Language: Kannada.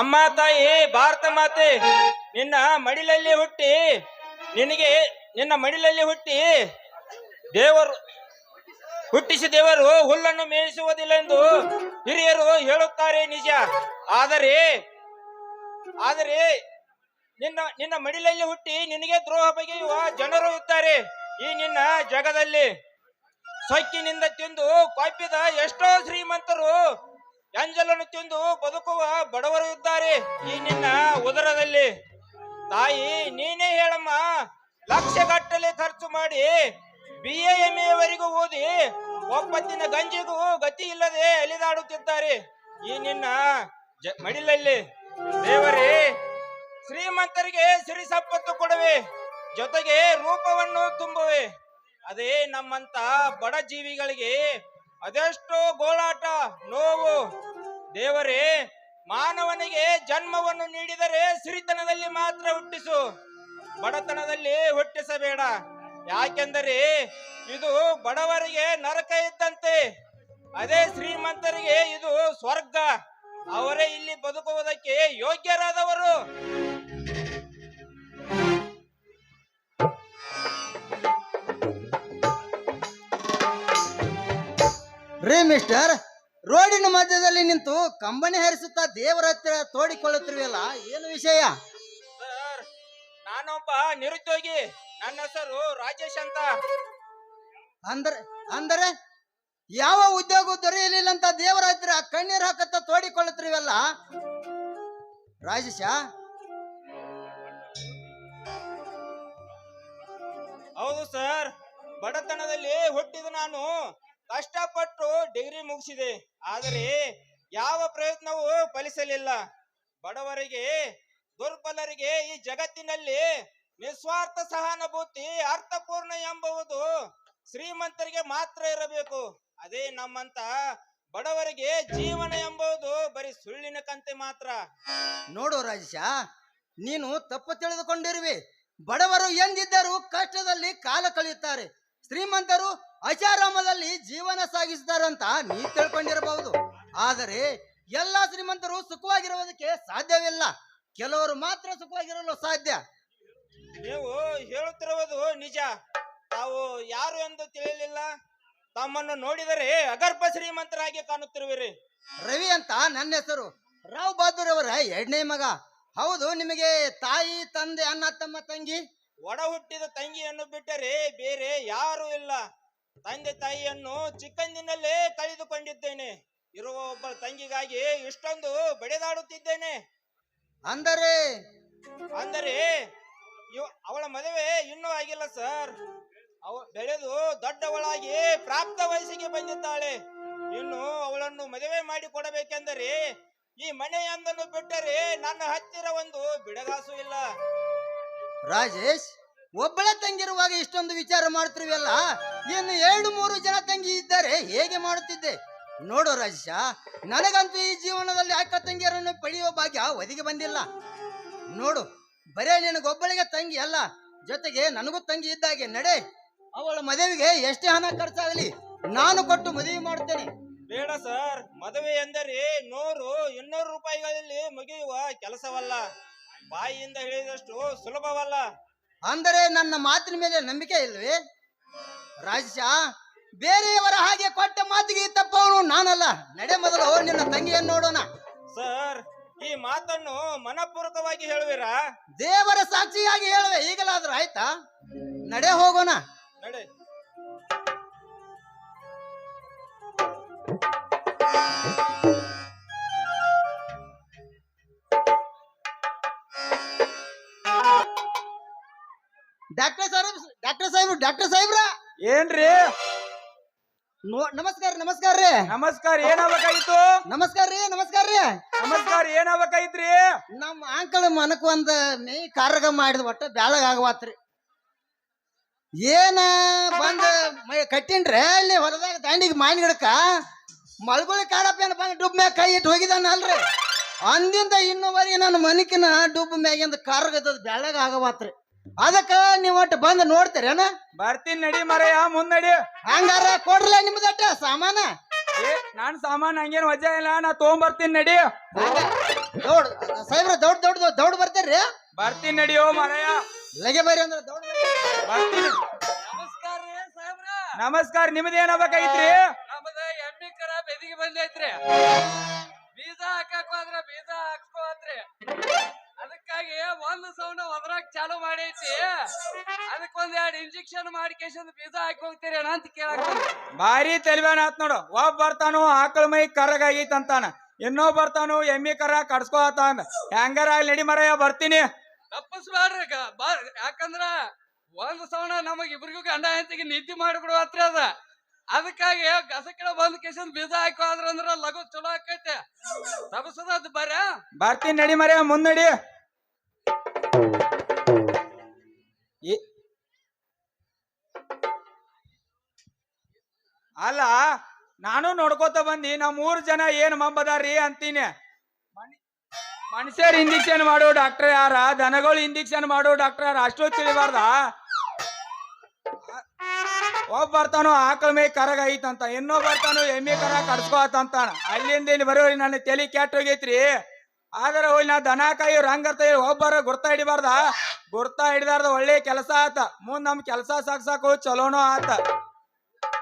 ಅಮ್ಮ ತಾಯಿ, ಭಾರತ ಮಾತೆ, ನಿನ್ನ ಮಡಿಲಲ್ಲಿ ಹುಟ್ಟಿ, ನಿನಗೆ ನಿನ್ನ ಮಡಿಲಲ್ಲಿ ಹುಟ್ಟಿ ದೇವರು, ಹುಟ್ಟಿಸಿ ದೇವರು ಹುಲ್ಲನ್ನು ಮೇಯಿಸುವುದಿಲ್ಲ ಎಂದು ಹಿರಿಯರು ಹೇಳುತ್ತಾರೆ ನಿಜ. ಆದರೆ ಆದರೆ ನಿನ್ನ ನಿನ್ನ ಮಡಿಲಲ್ಲಿ ಹುಟ್ಟಿ ನಿನಗೆ ದ್ರೋಹ ಬಗೆಯುವ ಜನರು ಇದ್ದಾರೆ ಈ ನಿನ್ನ ಜಗದಲ್ಲಿ. ಸೊಕ್ಕಿನಿಂದ ತಿಂದು ಕೊಪ್ಪಿದ ಎಷ್ಟೋ ಶ್ರೀಮಂತರು ಎಂಜಲನ್ನು ತಿಂದು ಬದುಕುವ ಬಡವರು ಇದ್ದಾರೆ ಈ ನಿನ್ನ ಉದರದಲ್ಲಿ. ತಾಯಿ, ನೀನೇ ಹೇಳಮ್ಮ, ಲಕ್ಷಗಟ್ಟಲೆ ಖರ್ಚು ಮಾಡಿ ಬಿ ಎ ಎಂ ಎವರೆಗೂ ಓದಿ ಒಪ್ಪತ್ತಿನ ಗಂಜಿಗೂ ಗತಿ ಇಲ್ಲದೆ ಅಲಿದಾಡುತ್ತಿದ್ದಾರೆ. ಈ ನಿನ್ನ ಮಡಿಲಲ್ಲಿ ದೇವರೇ, ಶ್ರೀಮಂತರಿಗೆ ಸಿರಿ ಸಂಪತ್ತು ಕೊಡುವೆ, ಜೊತೆಗೆ ರೂಪವನ್ನು ತುಂಬುವೆ. ಅದೇ ನಮ್ಮಂತ ಬಡ ಜೀವಿಗಳಿಗೆ ಅದೆಷ್ಟೋ ಗೋಳಾಟ, ನೋವು ದೇವರೇ, ಮಾನವನಿಗೆ ಜನ್ಮವನ್ನು ನೀಡಿದರೆ ಸಿರಿತನದಲ್ಲಿ ಮಾತ್ರ ಹುಟ್ಟಿಸು. ಬಡತನದಲ್ಲಿ ಹುಟ್ಟಿಸಬೇಡ. ಯಾಕೆಂದರೆ ಇದು ಬಡವರಿಗೆ ನರಕ ಇದ್ದಂತೆ. ಅದೇ ಶ್ರೀಮಂತರಿಗೆ ಇದು ಸ್ವರ್ಗ. ಅವರೇ ಇಲ್ಲಿ ಬದುಕುವುದಕ್ಕೆ ಯೋಗ್ಯರಾದವರು. ರೀ ಮಿಸ್ಟರ್ ರೋಡಿನ ಮಧ್ಯದಲ್ಲಿ ನಿಂತು ಕಂಬನಿ ಹರಿಸುತ್ತಾ ದೇವರ ಹತ್ತಿರ ತೋಡಿಕೊಳ್ಳುತ್ತಿರುವಲ್ಲ ಏನು ವಿಷಯ? ಸರ್ ನಾನೊಬ್ಬ ನಿರುದ್ಯೋಗಿ. ನನ್ನ ಹೆಸರು ರಾಜೇಶ್ ಅಂತ. ಅಂದ್ರೆ ಅಂದರೆ ಯಾವ ಉದ್ಯೋಗ ದೊರೆಯಲಿಲ್ಲ ಅಂತ ದೇವರ ಹತ್ತಿರ ಕಣ್ಣೀರು ಹಾಕತ್ತ ತೋಡಿಕೊಳ್ಳುತ್ತಿರುವಲ್ಲ ರಾಜೇಶ? ಹೌದು ಸರ್ ಬಡತನದಲ್ಲಿ ಹುಟ್ಟಿದ ನಾನು ಕಷ್ಟಪಟ್ಟು ಡಿಗ್ರಿ ಮುಗಿಸಿದೆ. ಆದರೆ ಯಾವ ಪ್ರಯತ್ನವೂ ಫಲಿಸಲಿಲ್ಲ. ಬಡವರಿಗೆ, ದುರ್ಬಲರಿಗೆ ಈ ಜಗತ್ತಿನಲ್ಲಿ ನಿಸ್ವಾರ್ಥ ಸಹಾನುಭೂತಿ, ಅರ್ಥಪೂರ್ಣ ಎಂಬುವುದು ಶ್ರೀಮಂತರಿಗೆ ಮಾತ್ರ ಇರಬೇಕು. ಅದೇ ನಮ್ಮಂತ ಬಡವರಿಗೆ ಜೀವನ ಎಂಬುದು ಬರೀ ಸುಳ್ಳಿನ ಕಂತೆ ಮಾತ್ರ. ನೋಡು ರಾಜೇಶ, ನೀನು ತಪ್ಪು ತಿಳಿದುಕೊಂಡಿರುವೆ. ಬಡವರು ಎಂದಿದ್ದರೂ ಕಷ್ಟದಲ್ಲಿ ಕಾಲ ಕಳೆಯುತ್ತಾರೆ. ಶ್ರೀಮಂತರು ಅಚಾರಾಮದಲ್ಲಿ ಜೀವನ ಸಾಗಿಸಿದಾರಂತ ನೀ ತಿಳ್ಕೊಂಡಿರಬಹುದು. ಆದರೆ ಎಲ್ಲ ಶ್ರೀಮಂತರು ಸುಖವಾಗಿರುವುದಕ್ಕೆ ಸಾಧ್ಯವಿಲ್ಲ. ಕೆಲವರು ಮಾತ್ರ ಸುಖವಾಗಿರಲು ಸಾಧ್ಯ. ನೀವು ಹೇಳುತ್ತಿರುವುದು ನಿಜ. ತಾವು ಯಾರು ಎಂದು ತಿಳಿಯಲಿಲ್ಲ ತಮ್ಮನ್ನು ನೋಡಿದರೆ ಅಗರ್ಭ ಶ್ರೀಮಂತರಾಗಿ ಕಾಣುತ್ತಿರುವಿರಿ. ರವಿ ಅಂತ ನನ್ನ ಹೆಸರು. ರಾವ್ ಬಹದ್ದೂರ್ ಅವರ ಎರಡನೇ ಮಗ. ಹೌದು ನಿಮಗೆ ತಾಯಿ ತಂದೆ ಅಣ್ಣ ತಮ್ಮ ತಂಗಿ? ಒಡ ಹುಟ್ಟಿದ ತಂಗಿಯನ್ನು ಬಿಟ್ಟರೆ ಬೇರೆ ಯಾರೂ ಇಲ್ಲ. ತಂದೆ ತಾಯಿಯನ್ನು ಚಿಕ್ಕಂದಿನಲ್ಲೇ ಕಳೆದುಕೊಂಡಿದ್ದೇನೆ. ಇರುವ ಒಬ್ಬ ತಂಗಿಗಾಗಿ ಇಷ್ಟೊಂದು ಬಡಿದಾಡುತ್ತಿದ್ದೇನೆ. ಅಂದರೆ? ಅಂದರೆ ಅವಳ ಮದುವೆ ಇನ್ನೂ ಆಗಿಲ್ಲ ಸರ್. ಅವ ಬೆಳೆದು ದೊಡ್ಡವಳಾಗಿ ಪ್ರಾಪ್ತ ವಯಸ್ಸಿಗೆ ಬಂದಿದ್ದಾಳೆ. ಇನ್ನು ಅವಳನ್ನು ಮದುವೆ ಮಾಡಿ ಕೊಡಬೇಕೆಂದರೆ ಈ ಮನೆಯೊಂದನ್ನು ಬಿಟ್ಟರೆ ನನ್ನ ಹತ್ತಿರ ಒಂದು ಬಿಡಗಾಸು ಇಲ್ಲ. ರಾಜೇಶ್, ಒಬ್ಬಳ ತಂಗಿರುವಾಗ ಇಷ್ಟೊಂದು ವಿಚಾರ ಮಾಡ್ತಿರುವಲ್ಲ ಇನ್ನು ಎರಡು ಮೂರು ಜನ ತಂಗಿ ಇದ್ದಾರೆ, ಹೇಗೆ ಮಾಡುತ್ತಿದ್ದೆ? ನೋಡು ರಾಜೇಶ, ನನಗಂತೂ ಈ ಜೀವನದಲ್ಲಿ ಅಕ್ಕ ತಂಗಿಯರನ್ನು ಪಡೆಯುವ ಭಾಗ್ಯ ಒದಗಿ ಬಂದಿಲ್ಲ. ನೋಡು, ಬರೇ ನಿನಗೊಬ್ಬಳಿಗೆ ತಂಗಿ ಅಲ್ಲ, ಜೊತೆಗೆ ನನಗೂ ತಂಗಿ ಇದ್ದಾಗೆ, ನಡೆ. ಅವಳ ಮದುವೆಗೆ ಎಷ್ಟೇ ಹಣ ಖರ್ಚಾಗಲಿ, ನಾನು ಕೊಟ್ಟು ಮದುವೆ ಮಾಡುತ್ತೇನೆ ಬೇಡ ಸರ್, ಮದುವೆ ಎಂದರೆ ನೂರು, ಇನ್ನೂರು ರೂಪಾಯಿಗಳಲ್ಲಿ ಮುಗಿಯುವ ಕೆಲಸವಲ್ಲ. ಬಾಯಿಯಿಂದ ಹೇಳಿದಷ್ಟು ಸುಲಭವಲ್ಲ. ಅಂದರೆ ನನ್ನ ಮಾತಿನ ಮೇಲೆ ನಂಬಿಕೆ ಇಲ್ವೇ? ರಾಜ ಬೇರೆಯವರ ಹಾಗೆ ಕೊಟ್ಟ ಮಾತಿಗೆ ತಪ್ಪವನು ನಾನಲ್ಲ. ನಡೆ ಮೊದಲು ನಿನ್ನ ತಂಗಿಯನ್ನು ನೋಡೋಣ. ಸರ್ ಈ ಮಾತನ್ನು ಮನಪೂರ್ವಕವಾಗಿ ಹೇಳುವಿರಾ? ದೇವರ ಸಾಕ್ಷಿಯಾಗಿ ಹೇಳುವೆ. ಈಗಲಾದ್ರೂ ಆಯ್ತಾ? ನಡೆ ಹೋಗೋಣ. ನಡೆ. ಡಾಕ್ಟರ್ ಸಾಹೇಬ್ ಡಾಕ್ಟರ್ ಸಾಹೇಬ್ರ? ಏನ್ರಿ? ನೋ ನಮಸ್ಕಾರ ನಮಸ್ಕಾರ ರೀ. ನಮಸ್ಕಾರ ಏನಾಗಬೇಕಾಗಿತ್ತು? ನಮಸ್ಕಾರ ರೀ ನಮಸ್ಕಾರ ರೀ. ನಮಸ್ಕಾರ ಏನಾಗಬೇಕಾಗಿತ್ರಿ? ನಮ್ಮ ಆಂಕಳ ಮನಕ್ ಒಂದ್ ನೈ ಕಾರ್ಗ ಮಾಡಿದ ಒಟ್ಟ ಬ್ಯಾಳಗ್ ಆಗವಾತ್ರಿ. ಏನ ಬಂದ ಕಟ್ಟಿನ್ರಿ ಇಲ್ಲಿ ಅಲ್ಲಿ ಹೊಲದಾಗ ದಾಂಡಿಗೆ ಮಾವಿನ ಗಿಡಕ್ಕ ಮಲ್ಗುಳಿ ಕಾಡಪ್ಪ ಏನಪ್ಪ ಡುಬ್ ಮ್ಯಾಗ ಕೈ ಇಟ್ಟು ಹೋಗಿದಾನ ಅಲ್ರಿ. ಅಂದಿಂದ ಇನ್ನೊವರೆಗೆ ನನ್ನ ಮನಿಕಿನ ಡುಬ್ ಮ್ಯಾಗಿಂದ ಕಾರ್ಗದ ಬ್ಯಾಳಗ್ ಆಗವಾತ್ರಿ. ಅದಕ್ಕ ನೀವ್ ಒಟ್ಟು ಬಂದ್ ನೋಡ್ತೀರೇನ? ಬರ್ತೀನಿ ನಡಿ ಮರೆಯ ಮುಂದ್ ನಡಿ. ಹಂಗಾರ ಕೊಡ್ರಲ್ಲ ನಿಮ್ದಟ್ಟ ಸಾಮಾನ? ಏ ನಾನ್ ಸಾಮಾನ್ ಹಂಗೇನ್ ವಜಾ ಇಲ್ಲ ನಾ ತಗೊಂಬರ್ತೀನಿ ನಡಿ. ದೌಡ್ ಸಾಹೇಬ್ರ ದೌಡ್ ದೌಡ್ ದೌಡ್ ಬರ್ತೀರಿ ಬರ್ತೀನಿ ನಡಿಯೋ ಮಾರಾಯ. ಲಗೆ ಬರ್ರಿ ಅಂದ್ರೆ ದೌಡ್ ಬರ್ತೀನಿ. ನಮಸ್ಕಾರ ರೀ ಸಾಹೇಬ್ರ. ನಮಸ್ಕಾರ ನಿಮ್ದು ಏನಾಗಬೇಕಾಗಿತ್ರಿ ನಮ್ಮದ ಎಮ್ಮಿ ಕರ ಬೆದಿಗೆ ಬಂದೈತ್ರಿ. ಬೀಜ ಹಾಕಕ್ ಹೋದ್ರ ಬೀಜ ಹಾಕ್ಸ್ಕೋತ್ರಿ ಅದಕ್ಕಾಗಿ ಒಂದು ಸೌಂಡ್ ಒದ್ರಾಗ ಚಾಲು ಮಾಡೈತಿ. ಅದಕ್ಕೊಂದ್ ಎರಡ್ ಇಂಜೆಕ್ಷನ್ ಮಾಡಿ ಕೇಶನ್ ಬೀಜ ಹಾಕಿ ಹೋಗ್ತೀರಿ ಅಂತ ಕೇಳಕ್. ಭಾರಿ ತೆಲಿವೇನ ಆತ್ ನೋಡು. ಒಬ್ಬ ಬರ್ತಾನು ಆಕಳ ಮೈ ಕರಗಾಗೈತ್ ಅಂತಾನ. ಇನ್ನೋ ಬರ್ತಾನು ಎಮ್ಮಿ ಕರ ಕಡ್ಸ್ಕೋ ಆತಾನ ಹೆಂಗಾರ ನಡಿ ಮರಯ್ಯ ಬರ್ತೀನಿ. ತಪ್ಪಿಸ್ಬ್ಯಾಡ್ರಿ ಈಗ ಬಾ- ಯಾಕಂದ್ರ ಒಂದ್ ಸೌಂಡ್ ನಮಗ್ ಇಬ್ರಿಗೂ ಗಂಡ ಹೆಂಡತಿಗೆ ನಿದ್ದೆ ಮಾಡಿಬಿಡುವತ್ರಿ ಅದ. ಅದಕ್ಕಾಗಿ ಗಸಕಿಡ ಬಂದ್ ಕೇಶನ್ ಬೀಜ ಹಾಕೋ ಅಂದ್ರ ಲಘು ಚಲೋ ಆಕೈತೆ. ತಪಸದ ಬರ ಬರ್ತೀನಿ ನಡಿ ಮರ್ಯ ಮುನ್ನಡಿ ಅಲ್ಲ, ನಾನು ನೋಡ್ಕೋತ ಬಂದಿ ನಮ್ಮ ಮೂರ್ ಜನ ಏನ್ ಮಬ್ಬದಾರ್ರಿ ಅಂತೀನಿ. ಮನುಷ್ಯರ್ ಇಂಜೆಕ್ಷನ್ ಮಾಡೋ ಡಾಕ್ಟರ್ ಯಾರ? ದನಗಳು ಇಂಜೆಕ್ಷನ್ ಮಾಡೋ ಡಾಕ್ಟರ್ ಯಾರ? ಅಷ್ಟು ತಿಳಿಬಾರ್ದ? ಒಬ್ಬ ಬರ್ತಾನೋ ಆಕಳ ಮೇ ಕರಗ ಐತಂತ ಇನ್ನೊ ಬರ್ತಾನೋ ಎಮ್ಮೆ ಕರ ಕಡ್ಸ್ಕೋತಂತ ಅಲ್ಲಿಂದ ಇಲ್ಲಿ ಬರೋರಿ ನನ್ನ ತಲೆ ಹೋಗೈತ್ರಿ ಆದ್ರೆ ಹೋಗಿ ನಾ ದನ ಕಾಯಿ ರಂಗರ್ತ ಒಬ್ಬರ ಗುರ್ತಾ ಹಿಡಿಬಾರ್ದ? ಗುರ್ತಾ ಹಿಡಿದಾರ್ದ ಒಳ್ಳೆ ಕೆಲಸ ಆತ. ಮುಂದ್ ನಮ್ ಕೆಲಸ ಸಾಕ್ಸಾಕು ಚಲೋನೋ ಆತ.